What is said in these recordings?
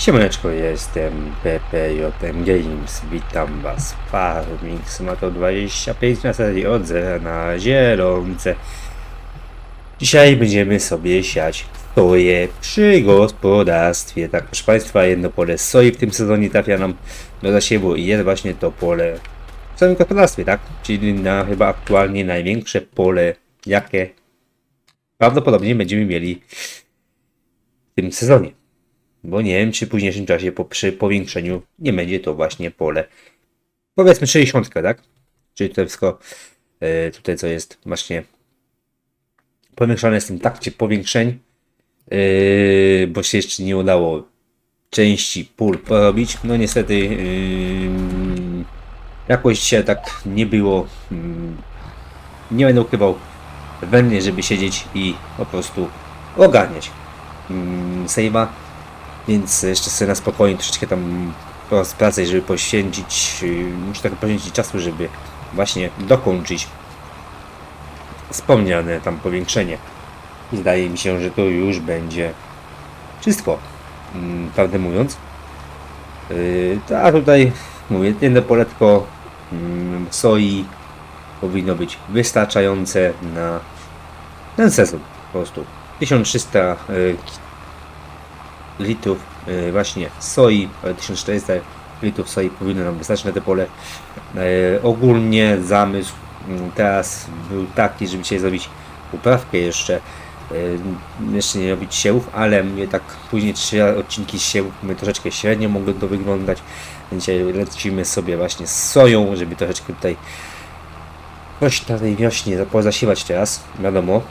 Siemaneczko, jestem PPJM Games, witam was w Farming to 25 na serii od zera na zielonce. Dzisiaj będziemy sobie siać soję przy gospodarstwie. Tak, proszę Państwa, jedno pole soi w tym sezonie trafia nam do zasiewu i jest właśnie to pole w samym gospodarstwie, tak? Czyli na chyba aktualnie największe pole, jakie prawdopodobnie będziemy mieli w tym sezonie bo nie wiem, czy w późniejszym czasie po, przy powiększeniu nie będzie to właśnie pole. Powiedzmy 60, tak? Czyli to wszystko e, tutaj co jest właśnie powiększane w tym takcie powiększeń, e, bo się jeszcze nie udało części pól porobić. No niestety yy, jakoś się tak nie było. Yy, nie będę ukrywał wędnie, żeby siedzieć i po prostu ogarniać yy, save'a więc jeszcze sobie na spokojnie troszeczkę tam pracę, żeby poświęcić, yy, muszę tak poświęcić czasu, żeby właśnie dokończyć wspomniane tam powiększenie. I zdaje mi się, że to już będzie wszystko, mm, prawdę mówiąc. Yy, a tutaj mówię, jedno poletko mm, soi powinno być wystarczające na ten sezon po prostu. 1300 yy, litrów y, właśnie soi, ale 1400 litrów soi powinno nam wystarczyć na te pole. E, ogólnie zamysł mm, teraz był taki, żeby dzisiaj zrobić uprawkę jeszcze, e, jeszcze nie robić siewów, ale mnie tak później trzy odcinki siewów my troszeczkę średnio mogły to wyglądać. Dzisiaj lecimy sobie właśnie z soją, żeby troszeczkę tutaj coś na tej wiośnie pozasiewać teraz, wiadomo.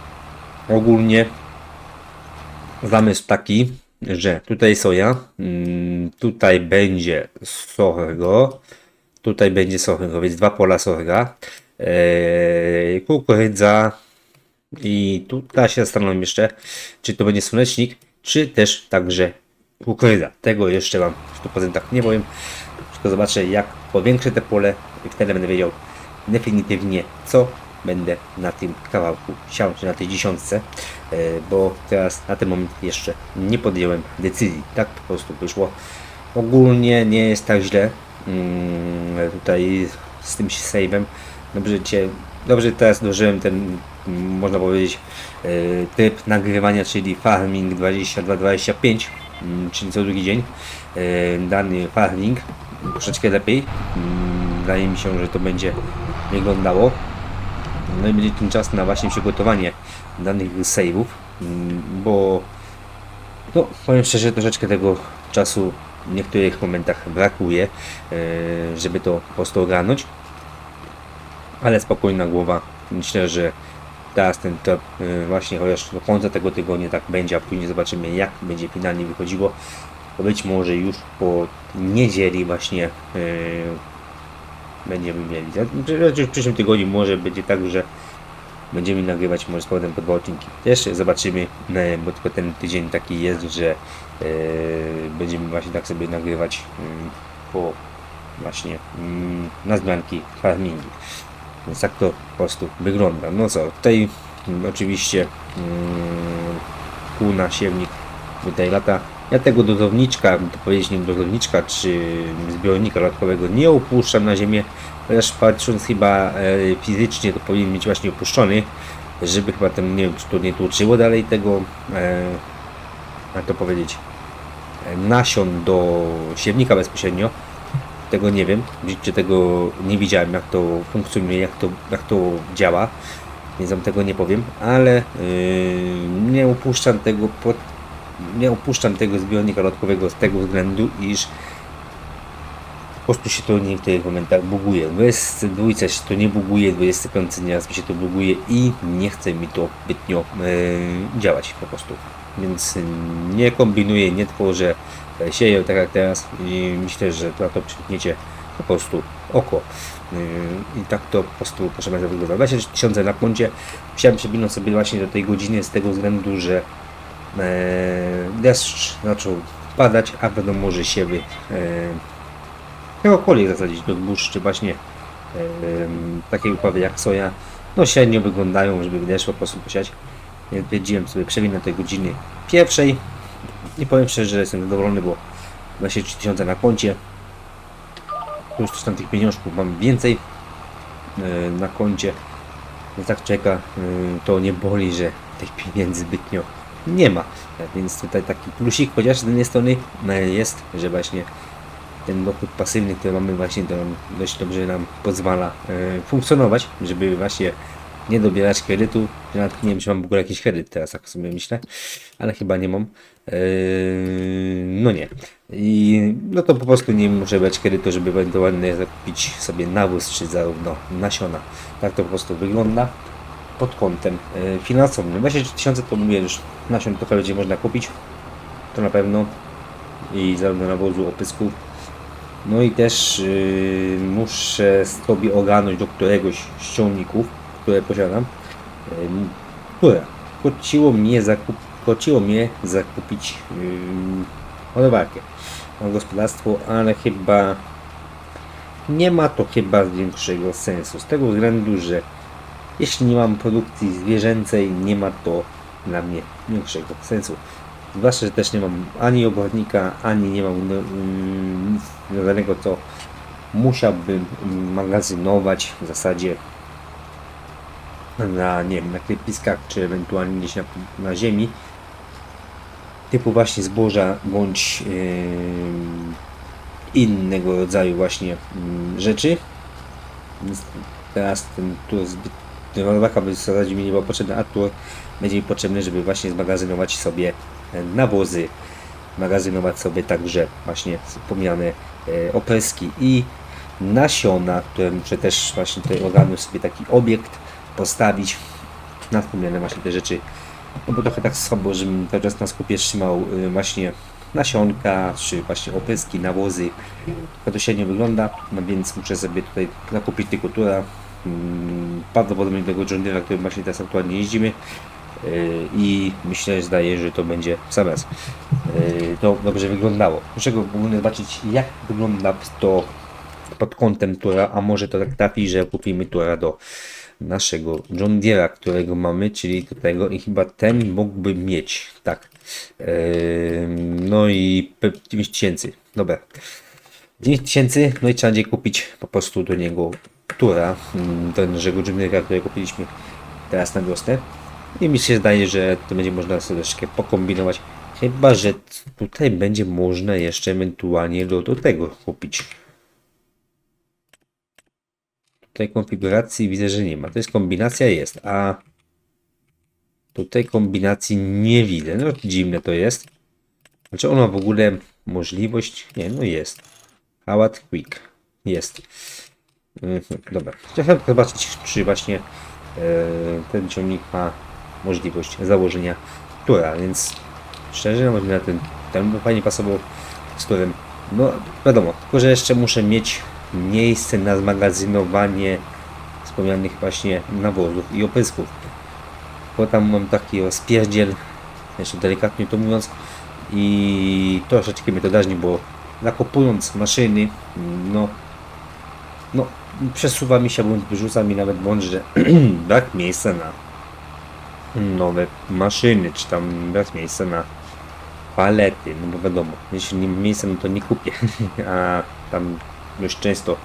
Ogólnie zamysł taki, że tutaj soja, mm, tutaj będzie sorgo, tutaj będzie sorgo, więc dwa pola sorga, e, kukurydza i tutaj się zastanawiam jeszcze, czy to będzie słonecznik, czy też także kukurydza. Tego jeszcze Wam w 100% nie powiem, tylko zobaczę jak powiększę te pole i wtedy będę wiedział definitywnie co będę na tym kawałku siał, czy na tej dziesiątce, e, bo teraz na ten moment jeszcze nie podjąłem decyzji. Tak po prostu wyszło. Ogólnie nie jest tak źle mm, tutaj z tym save'em. Dobrze, cię, dobrze teraz dożyłem ten, można powiedzieć, e, typ nagrywania, czyli farming 22-25, mm, czyli co drugi dzień. E, dany farming troszeczkę lepiej. Mm, wydaje mi się, że to będzie wyglądało. No i będzie ten czas na właśnie przygotowanie danych save'ów, mm, bo no, powiem szczerze, troszeczkę tego czasu w niektórych momentach brakuje, e, żeby to po prostu ogarnąć. Ale spokojna głowa. Myślę, że teraz ten top e, właśnie chociaż do końca tego tygodnia tak będzie, a później zobaczymy jak będzie finalnie wychodziło. Być może już po niedzieli właśnie e, będziemy mieli. Znaczy, w przyszłym tygodniu może będzie tak, że będziemy nagrywać może z powrotem po dwa odcinki. Też zobaczymy, bo tylko ten tydzień taki jest, że e, będziemy właśnie tak sobie nagrywać mm, po właśnie mm, na zmianki farmingu. Więc tak to po prostu wygląda. No co, tutaj mm, oczywiście pół na siewnik tutaj lata ja tego dozowniczka, to powiedzieć nie dozowniczka czy zbiornika dodatkowego nie opuszczam na ziemię, chociaż patrząc chyba e, fizycznie to powinien być właśnie opuszczony, żeby chyba ten, nie wiem czy to nie tłuczyło dalej tego, e, jak to powiedzieć, e, nasion do siewnika bezpośrednio. Tego nie wiem, czy tego nie widziałem jak to funkcjonuje, jak to, jak to działa, więc wam tego nie powiem, ale yy, nie upuszczam tego pod nie opuszczam tego zbiornika dodatkowego z tego względu, iż po prostu się to w niektórych momentach buguje. W 22 się to nie buguje, 25 nieraz mi się to buguje i nie chce mi to zbytnio e, działać po prostu. Więc nie kombinuję, nie tworzę, e, sieję tak jak teraz i myślę, że na to przytniecie po prostu oko. E, I tak to po prostu proszę Państwa wygląda. 23 tysiące na koncie. Chciałem przewinąć sobie właśnie do tej godziny z tego względu, że deszcz zaczął padać, a wiadomo, że siewy czegokolwiek zasadzić do zbóż, czy właśnie e, takie uprawy jak soja, no średnio wyglądają, żeby deszcz po prostu posiać. Więc sobie przewinę tej godziny pierwszej i powiem szczerze, że jestem zadowolony, bo 23 tysiące na koncie. Już coś tam tych pieniążków mam więcej e, na koncie. No tak czeka, e, to nie boli, że tych pieniędzy zbytnio nie ma. Więc tutaj taki plusik, chociaż z jednej strony no, jest, że właśnie ten dochód pasywny, który mamy właśnie, to dość dobrze nam pozwala e, funkcjonować, żeby właśnie nie dobierać kredytu. Ja nie wiem, czy mam w ogóle jakiś kredyt teraz, tak sobie myślę, ale chyba nie mam. E, no nie. I no to po prostu nie muszę brać kredytu, żeby ewentualnie zakupić sobie nawóz, czy zarówno nasiona. Tak to po prostu wygląda pod kątem e, finansowym. 23 tysiące to mówię już nasion trochę będzie można kupić. To na pewno. I zarówno nawozu, opysków. No i też yy, muszę sobie ogarnąć do któregoś z ciągników, które posiadam. Yy, które kociło mnie, zakup, kociło mnie zakupić yy, ładowarkę na gospodarstwo, ale chyba nie ma to chyba większego sensu. Z tego względu, że jeśli nie mam produkcji zwierzęcej, nie ma to dla mnie większego sensu. Zwłaszcza, że też nie mam ani obornika, ani nie mam mm, nic związanego, co musiałbym magazynować w zasadzie na, nie wiem, na klepiskach, czy ewentualnie gdzieś na, na ziemi, typu właśnie zboża, bądź yy, innego rodzaju właśnie mm, rzeczy. Teraz ten tu zbyt ten ładowarka by zasadzie mi nie była potrzebna, a tu będzie mi potrzebny, żeby właśnie zmagazynować sobie e, nawozy, magazynować sobie także właśnie wspomniane e, opeski i nasiona, które muszę też właśnie tutaj ogarnąć sobie taki obiekt, postawić na wspomniane właśnie te rzeczy. No bo trochę tak słabo, żebym cały czas na skupie trzymał y, właśnie nasionka, czy właśnie opeski, nawozy. To to średnio wygląda, no więc muszę sobie tutaj zakupić tylko tura, mm, prawdopodobnie tego John Deere'a, którym właśnie teraz aktualnie jeździmy yy, i myślę, że zdaje, że to będzie w sam raz. To dobrze wyglądało. Muszę go ogólnie zobaczyć, jak wygląda to pod kątem tura, a może to tak trafi, że kupimy tura do naszego John Deere'a, którego mamy, czyli tego i chyba ten mógłby mieć, tak. Yy, no i pe- 9 tysięcy, dobra. 9 tysięcy, no i trzeba będzie kupić po prostu do niego tura, mm, John Deere'a, który kupiliśmy teraz na wiosnę. I mi się zdaje, że to będzie można sobie troszkę pokombinować. Chyba, że tutaj będzie można jeszcze ewentualnie do, do tego kupić. Tutaj konfiguracji widzę, że nie ma. To jest kombinacja jest, a tutaj kombinacji nie widzę. No dziwne to jest. Znaczy ona w ogóle możliwość? Nie, no jest. Howard Quick. Jest. Mhm, dobra. Chciałem zobaczyć, czy właśnie e, ten ciągnik ma możliwość założenia tura, więc szczerze mówiąc na ten, ten by fajnie pasował z turem. No wiadomo, tylko że jeszcze muszę mieć miejsce na zmagazynowanie wspomnianych właśnie nawozów i opysków. Bo tam mam taki rozpierdziel, jeszcze delikatnie to mówiąc, i troszeczkę mnie to drażni, bo nakopując maszyny, no, no przesuwa mi się bądź wyrzuca mi nawet błąd, że brak miejsca na nowe maszyny, czy tam brak miejsca na palety, no bo wiadomo, jeśli nie mam miejsca, no to nie kupię, a tam dość często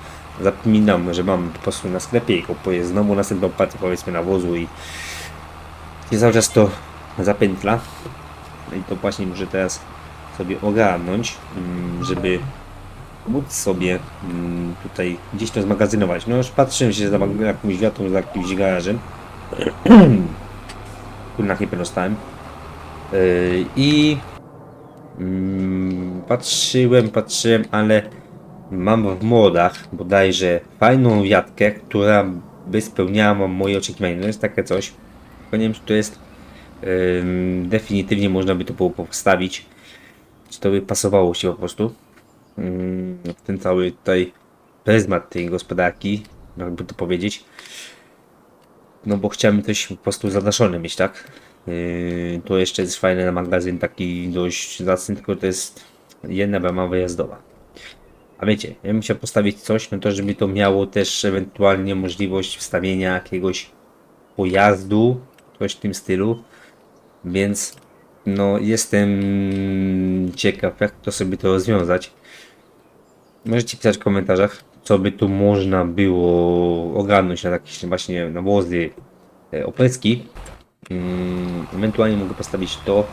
zapominam, że mam po prostu na sklepie i kupuję znowu następną partię powiedzmy nawozu i, i cały czas to zapętla. I to właśnie muszę teraz sobie ogarnąć, mm, żeby móc sobie mm, tutaj gdzieś to zmagazynować. No już patrzyłem się za jakimś wiatrą, za jakimś garażem. Kurna chyba dostałem. Yy, I mm, patrzyłem, patrzyłem, ale mam w młodach bodajże fajną wiatkę, która by spełniała moje oczekiwania. No jest takie coś. Tylko nie wiem, czy to jest definitywnie można by to było postawić. Czy to by pasowało się po prostu ten cały tutaj pryzmat tej gospodarki, jakby to powiedzieć. No bo chciałem coś po prostu zadaszone mieć, tak? Yy, to jeszcze jest fajny magazyn, taki dość zacny, tylko to jest jedna brama wyjazdowa. A wiecie, ja chciał postawić coś, no to żeby to miało też ewentualnie możliwość wstawienia jakiegoś pojazdu, coś w tym stylu. Więc no jestem ciekaw, jak to sobie to rozwiązać. Możecie pisać w komentarzach, co by tu można było ogarnąć na jakieś właśnie nawozy e, oplecki. Mm, ewentualnie mogę postawić to,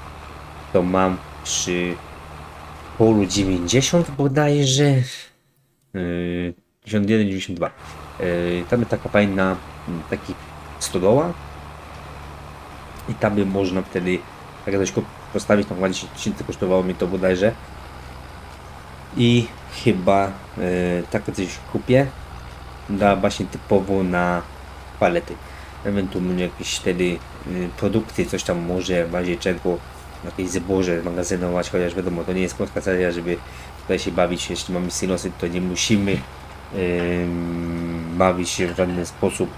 co mam przy polu 90 bodajże. Yy, 91, 92. Yy, tam jest taka fajna, taki stodoła. I tam by można wtedy tak coś postawić, tam chyba 10 tysięcy kosztowało mi to bodajże. I chyba yy, takie coś kupię. Da właśnie typowo na palety. Ewentualnie jakieś wtedy yy, produkty, coś tam może w razie czego jakieś zboże magazynować, chociaż wiadomo, to nie jest seria, żeby tutaj się bawić, jeśli mamy silosy, to nie musimy ym, bawić się w żaden sposób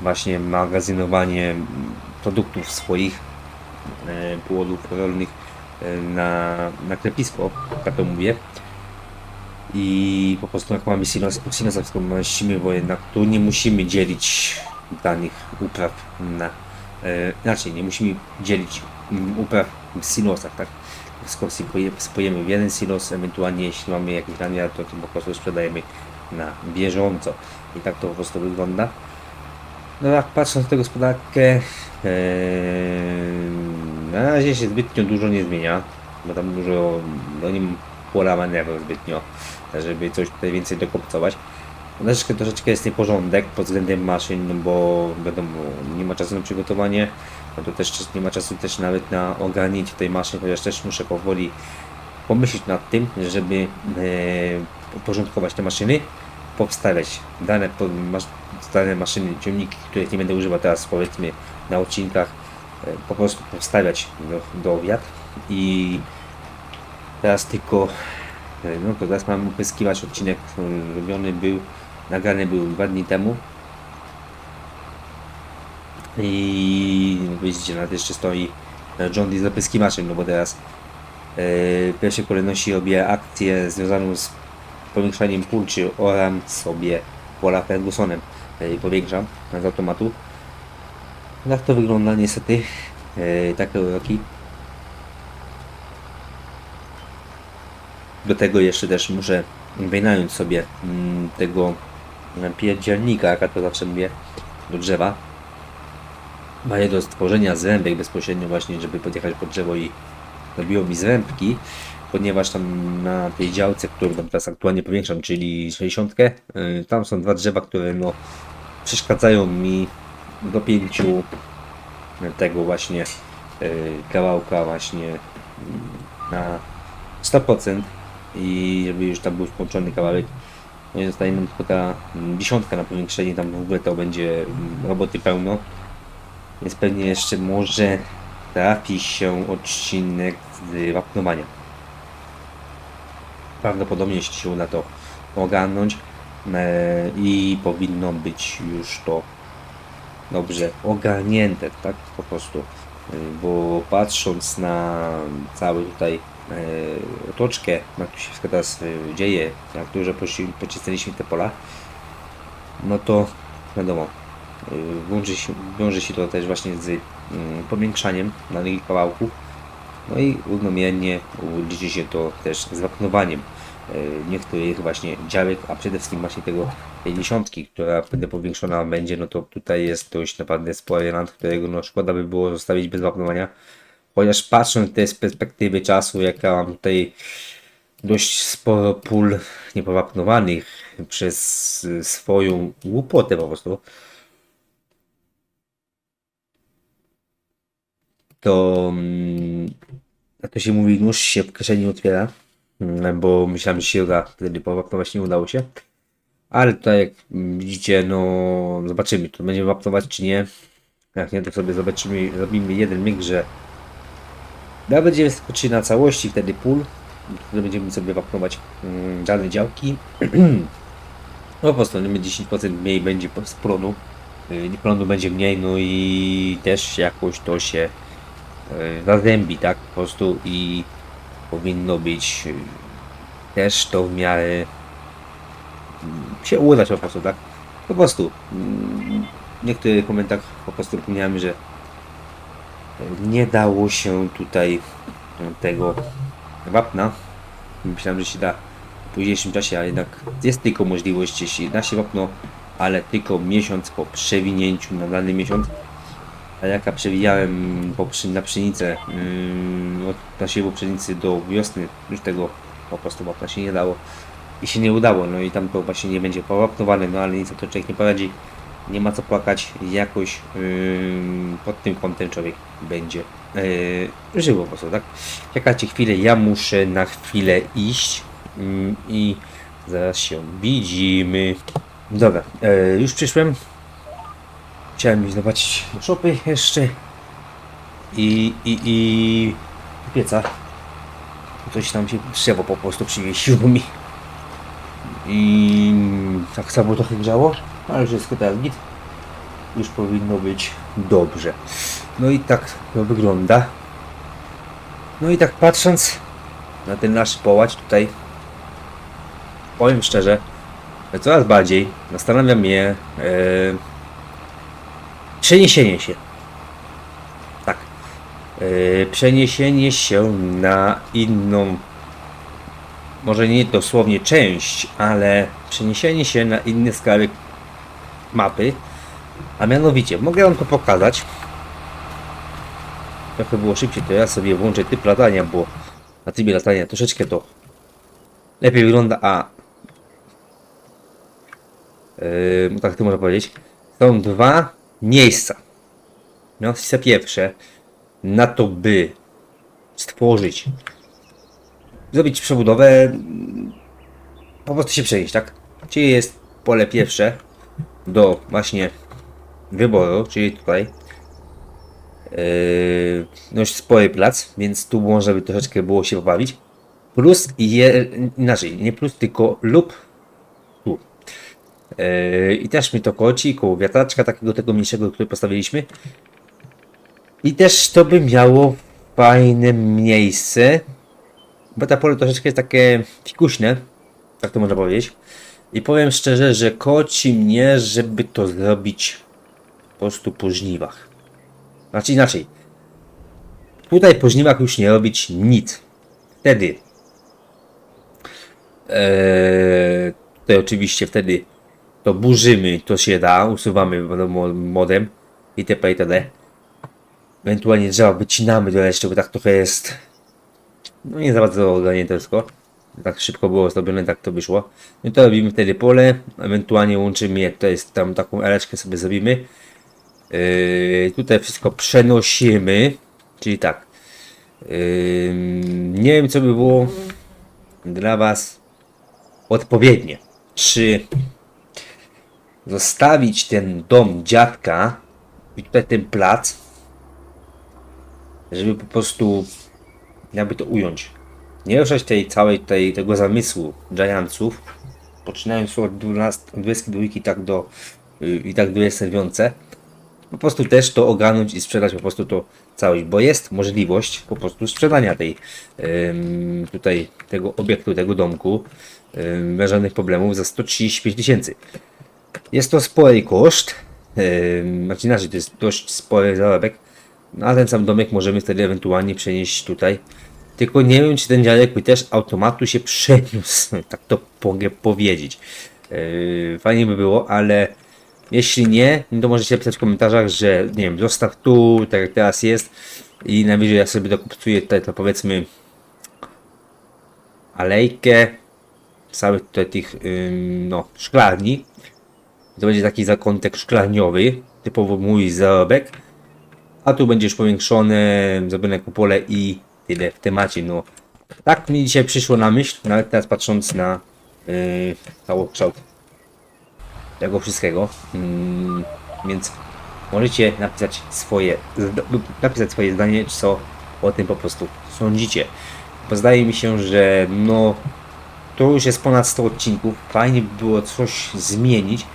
właśnie magazynowaniem produktów swoich e, płodów rolnych e, na, na klepisko, tak to mówię. I po prostu jak mamy wspomnieliśmy, bo jednak tu nie musimy dzielić danych upraw na e, inaczej, nie musimy dzielić mm, upraw w silosach, tak? Sypuje- spojemy w jeden silos, ewentualnie jeśli mamy jakiś namiar, to, to po prostu sprzedajemy na bieżąco. I tak to po prostu wygląda. No jak patrząc na tę gospodarkę, ee, na razie się zbytnio dużo nie zmienia, bo tam dużo, no nie pola manewru zbytnio, żeby coś tutaj więcej dokopcować. Troszeczkę, troszeczkę jest nieporządek pod względem maszyn, no bo wiadomo, nie ma czasu na przygotowanie, no to też nie ma czasu też nawet na ogarnięcie tej maszyny, chociaż też muszę powoli pomyśleć nad tym, żeby e, uporządkować te maszyny, powstawiać dane, po, masz, dane maszyny, ciągniki, których nie będę używał teraz powiedzmy na odcinkach, e, po prostu powstawiać do, do i teraz tylko no to teraz mam upyskiwać odcinek e, robiony był, nagrany był dwa dni temu i no widzicie, nawet jeszcze stoi e, John Deere z opyskiwaczem, no bo teraz e, w pierwszej kolejności robię akcję związaną z powiększaniem pól, czy oram sobie pola Fergusonem i powiększam z automatu. Tak to wygląda niestety, e, takie roki. Do tego jeszcze też muszę wynająć sobie mm, tego mm, pierdzielnika, jak ja to zawsze mówię, do drzewa. Maję do stworzenia zrębek bezpośrednio właśnie, żeby podjechać pod drzewo i robiło mi zrębki, ponieważ tam na tej działce, którą teraz aktualnie powiększam, czyli 60, y, tam są dwa drzewa, które no przeszkadzają mi do pięciu tego właśnie y, kawałka właśnie mm, na 100% i żeby już tam był włączony kawałek. No zostaje nam tylko ta dziesiątka na powiększenie, tam w ogóle to będzie roboty pełno. Więc pewnie jeszcze może trafi się odcinek z wapnowania. Prawdopodobnie jeśli się uda to ogarnąć e, i powinno być już to dobrze ogarnięte, tak po prostu. E, Bo patrząc na cały tutaj e, otoczkę, jak tu się teraz e, dzieje, jak dużo pocisnęliśmy te pola, no to wiadomo, y, wiąże się, wiąże się to też właśnie z mm, powiększaniem danych kawałków, no i równomiernie liczy się to też z wapnowaniem niektórych właśnie działek, a przede wszystkim właśnie tego dziesiątki, która będę powiększona będzie, no to tutaj jest dość naprawdę spory rand, którego no szkoda by było zostawić bez wapnowania, chociaż patrząc też z perspektywy czasu, jaka mam tutaj dość sporo pól niepowapnowanych przez y, swoją głupotę po prostu, to mm, jak to się mówi, nóż się w kieszeni otwiera, bo myślałem, że się uda, wtedy powapnować nie udało się. Ale tutaj jak mm, widzicie, no zobaczymy, czy będziemy wapnować czy nie. Jak nie, to sobie zobaczymy, zrobimy jeden mig, że da będziemy skoczyć na całości wtedy pól, wtedy będziemy sobie wapnować mm, dane działki. no po prostu mamy 10% mniej będzie z prądu. Y, Prądu będzie mniej, no i też jakoś to się y, zazębi, tak? Po prostu i powinno być y, też to w miarę mm, się udać po prostu, tak? Po prostu mm, w niektórych komentarzach po prostu wspomniałem, że nie dało się tutaj tego wapna. Myślałem, że się da w późniejszym czasie, ale jednak jest tylko możliwość, jeśli da się wapno, ale tylko miesiąc po przewinięciu na dany miesiąc. A jaka przewijałem na pszenicę yy, od nasiewu pszenicy do wiosny, już tego po prostu wapna się nie dało i się nie udało, no i tam to właśnie nie będzie powapnowane, no ale nic o to człowiek nie poradzi, nie ma co płakać, jakoś yy, pod tym kątem człowiek będzie yy, żył po prostu, tak? Czekajcie chwilę, ja muszę na chwilę iść yy, i zaraz się widzimy. Dobra, yy, już przyszłem. Chciałem iść zobaczyć do szopy jeszcze i, i, i pieca. Coś tam się drzewo po prostu przywiesiło mi. I tak samo trochę grzało, ale wszystko teraz git. Już powinno być dobrze. No i tak to wygląda. No i tak patrząc na ten nasz połacz tutaj, powiem szczerze, coraz bardziej zastanawia mnie e, przeniesienie się. Tak. E, przeniesienie się na inną może nie dosłownie część, ale przeniesienie się na inny skrawek mapy. A mianowicie, mogę wam to pokazać. Trochę było szybciej, to ja sobie włączę typ latania, bo na trybie latania troszeczkę to lepiej wygląda, a yy, tak to można powiedzieć. Są dwa miejsca. Miejsce pierwsze na to, by stworzyć zrobić przebudowę, po prostu się przenieść, tak? Czyli jest pole pierwsze do właśnie wyboru, czyli tutaj. Yy, no już spory plac, więc tu można by troszeczkę było się pobawić. Plus je, inaczej, nie plus, tylko lub I też mi to koci, koło wiatraczka takiego tego mniejszego, który postawiliśmy. I też to by miało fajne miejsce, bo ta pole troszeczkę jest takie fikuśne, tak to można powiedzieć. I powiem szczerze, że koci mnie, żeby to zrobić po prostu po żniwach. Znaczy inaczej. Tutaj po żniwach już nie robić nic. Wtedy. Eee, tutaj oczywiście wtedy to burzymy, to się da, usuwamy modem itp. itd. Ewentualnie drzewa wycinamy do reszty, bo tak trochę jest no nie za bardzo ogarnięte wszystko. Tak szybko było zrobione, tak to wyszło. No to robimy wtedy pole, ewentualnie łączymy je, to jest tam taką eleczkę sobie zrobimy. Yy, tutaj wszystko przenosimy, czyli tak. Yy, nie wiem co by było dla Was odpowiednie. Czy zostawić ten dom dziadka ten plac, żeby po prostu jakby to ująć. Nie ruszać tej całej tej, tego zamysłu Giantsów, poczynając od 12, od 22 tak do yy, i tak do serwiące, po prostu też to ogarnąć i sprzedać po prostu to całość, bo jest możliwość po prostu sprzedania tej tutaj tego obiektu, tego domku żadnych problemów za 135 tysięcy. Jest to spory koszt, ym, znaczy inaczej, to jest dość spory zarobek, no, a ten sam domek możemy wtedy ewentualnie przenieść tutaj. Tylko nie wiem, czy ten dziadek by też automatu się przeniósł. Tak to mogę powiedzieć. Yy, fajnie by było, ale jeśli nie, to możecie napisać w komentarzach, że nie wiem, zostaw tu, tak jak teraz jest. I najwyżej ja sobie dokupcuję tutaj to powiedzmy alejkę całych tutaj tych no, szklarni. To będzie taki zakątek szklarniowy, typowo mój zarobek. A tu będzie już powiększone, zrobione kupole i tyle w temacie. No, tak mi dzisiaj przyszło na myśl, nawet teraz patrząc na yy, tego wszystkiego. Mm, więc możecie napisać swoje, napisać swoje zdanie, co o tym po prostu sądzicie. Bo zdaje mi się, że no to już jest ponad 100 odcinków. Fajnie by było coś zmienić.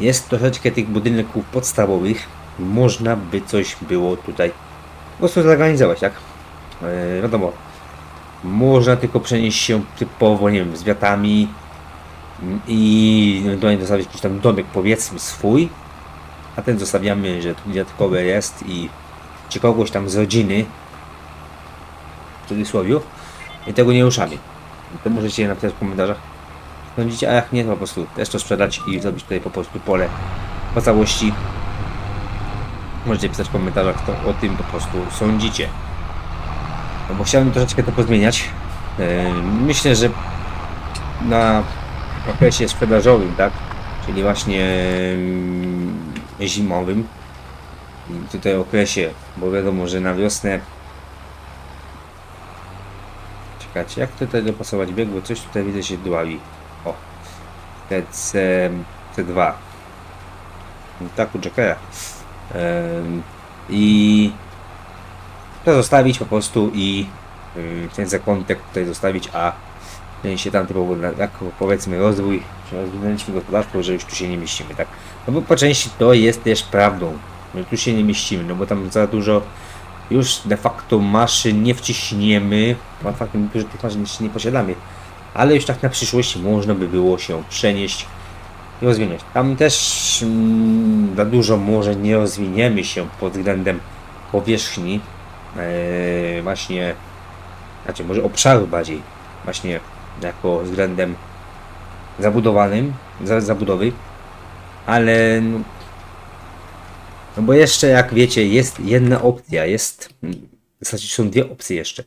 Jest troszeczkę tych budynków podstawowych. Można by coś było tutaj po prostu zorganizować, tak? E, wiadomo, można tylko przenieść się typowo, nie wiem, z wiatami i ewentualnie zostawić jakiś tam domek, powiedzmy, swój, a ten zostawiamy, że tu dziadkowe jest i czy kogoś tam z rodziny, w cudzysłowie, i tego nie ruszamy. To możecie napisać w komentarzach. Sądzicie, a jak nie, to po prostu też to sprzedać i zrobić tutaj po prostu pole po całości. Możecie pisać w komentarzach, co o tym po prostu sądzicie. No bo chciałbym troszeczkę to pozmieniać. Myślę, że na okresie sprzedażowym, tak? Czyli właśnie zimowym. Tutaj okresie, bo wiadomo, że na wiosnę Czekajcie, jak tutaj dopasować bieg, bo coś tutaj widzę się dławi. TC, C2. Tak, uczekaj. I to zostawić po prostu i ten zakątek tutaj zostawić, a ten się tam typowo, jako powiedzmy rozwój, że rozwinęliśmy gospodarstwo, że już tu się nie mieścimy, tak? No bo po części to jest też prawdą, że tu się nie mieścimy, no bo tam za dużo już de facto maszyn nie wciśniemy, no faktem niektórzy tych maszyn nie posiadamy, ale już tak na przyszłość można by było się przenieść i rozwinąć. Tam też mm, za dużo może nie rozwiniemy się pod względem powierzchni, e, właśnie, znaczy może obszaru bardziej, właśnie jako względem zabudowanym, za, zabudowy, ale no, no bo jeszcze, jak wiecie, jest jedna opcja, jest, w zasadzie są dwie opcje jeszcze.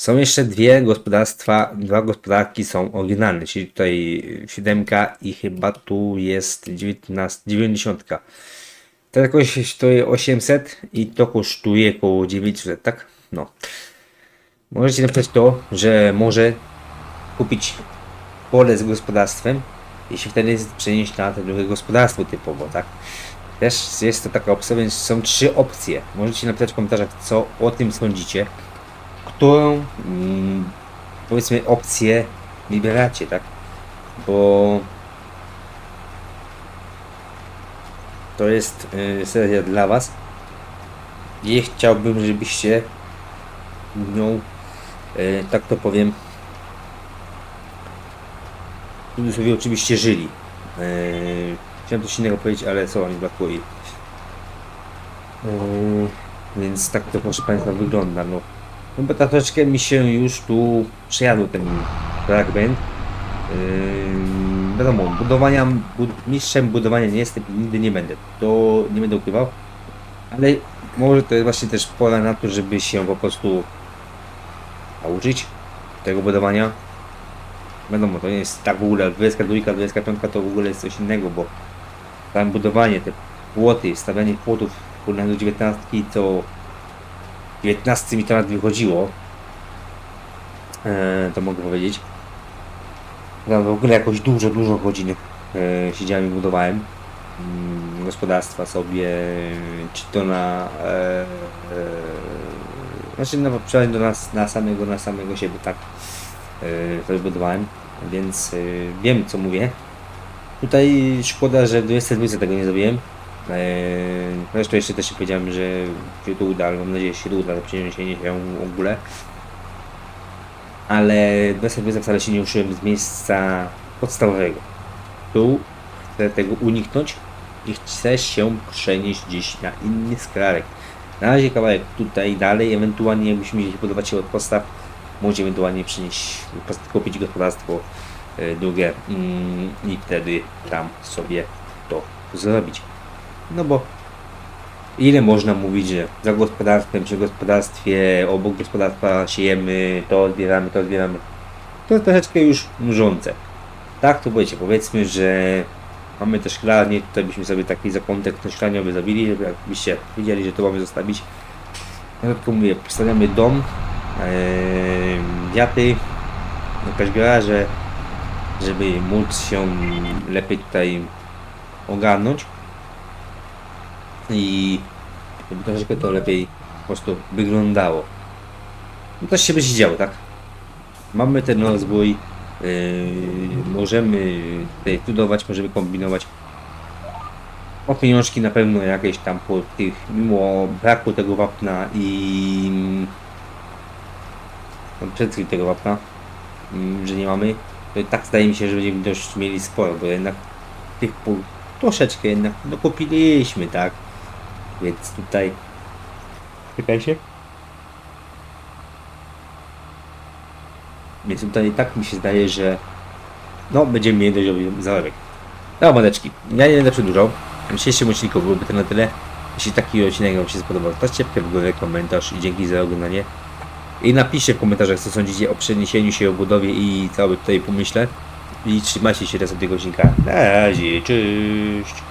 Są jeszcze dwie gospodarstwa, dwa gospodarki są oryginalne, czyli tutaj siódemka i chyba tu jest 19, 90. To jakoś kosztuje 800 i to kosztuje około 900, tak? No. Możecie napisać to, że może kupić pole z gospodarstwem i się wtedy przenieść na to drugie gospodarstwo typowo, tak? Też jest to taka opcja, więc są trzy opcje. Możecie napisać w komentarzach, co o tym sądzicie. Którą, powiedzmy, opcję wybieracie, tak? Bo to jest y, seria dla Was. I chciałbym, żebyście nią, y, tak to powiem, cudzysłowie oczywiście żyli. Yy, chciałem coś innego powiedzieć, ale co mi brakuje. Więc tak to proszę Państwa wygląda. No, no bo troszeczkę mi się już tu przejadł ten fragment. Yy, wiadomo, budowania, bud mistrzem budowania nie jestem i nigdy nie będę. To nie będę ukrywał. Ale może to jest właśnie też pora na to, żeby się po prostu nauczyć tego budowania. Wiadomo, to nie jest tak w ogóle 22, 25 to w ogóle jest coś innego, bo tam budowanie, te płoty, stawianie płotów do 19 to 19 mi to nawet wychodziło. E, to mogę powiedzieć. Tam w ogóle jakoś dużo, dużo godzin e, siedziałem i budowałem mm, gospodarstwa sobie, czy to na e, e, znaczy no, przeważnie do nas, na samego, na samego siebie, tak yy, to budowałem, więc wiem co mówię. Tutaj szkoda, że w 22 tego nie zrobiłem. Yy, zresztą jeszcze też powiedziałem, że się to uda, ale mam nadzieję, że się to uda, że przeniesienie się w ogóle. Ale w 22 wcale się nie ruszyłem z miejsca podstawowego. Tu chcę tego uniknąć i chcę się przenieść gdzieś na inny skrawek. Na razie kawałek tutaj dalej, ewentualnie jakbyśmy mieli podobać się od podstaw, może ewentualnie przynieść, kupić gospodarstwo y, drugie mm, i wtedy tam sobie to zrobić. No bo ile można mówić, że za gospodarstwem, przy gospodarstwie, obok gospodarstwa siejemy, to odbieramy, to odbieramy. To jest troszeczkę już nużące. Tak to powiecie, powiedzmy, że mamy te szklarnie, tutaj byśmy sobie taki zakątek ten szklarniowy zrobili, żeby jakbyście wiedzieli, że to mamy zostawić. Ja tylko mówię, postawiamy dom, Eee, wiaty, jakaś garaże, żeby móc się lepiej tutaj ogarnąć i żeby troszeczkę to lepiej po prostu wyglądało. No to się będzie działo, tak? Mamy ten rozwój, yy, możemy tutaj cudować, możemy kombinować. O pieniążki na pewno jakieś tam po tych, mimo braku tego wapna i przed chwilą tego wapna, mm, że nie mamy, to tak zdaje mi się, że będziemy dość mieli sporo, bo jednak tych pól troszeczkę jednak dokupiliśmy, tak? Więc tutaj Czekajcie. Więc tutaj tak mi się zdaje, że no będziemy mieli dość zarobek. No maneczki, ja nie będę przedłużał. W dzisiejszym odcinku byłoby to na tyle. Jeśli taki odcinek Wam się spodobał, zostawcie w górę, komentarz i dzięki za oglądanie. I napiszcie w komentarzach, co sądzicie o przeniesieniu się, o budowie i całym tutaj pomyśle. I trzymajcie się raz od tego odcinka. Na razie, cześć!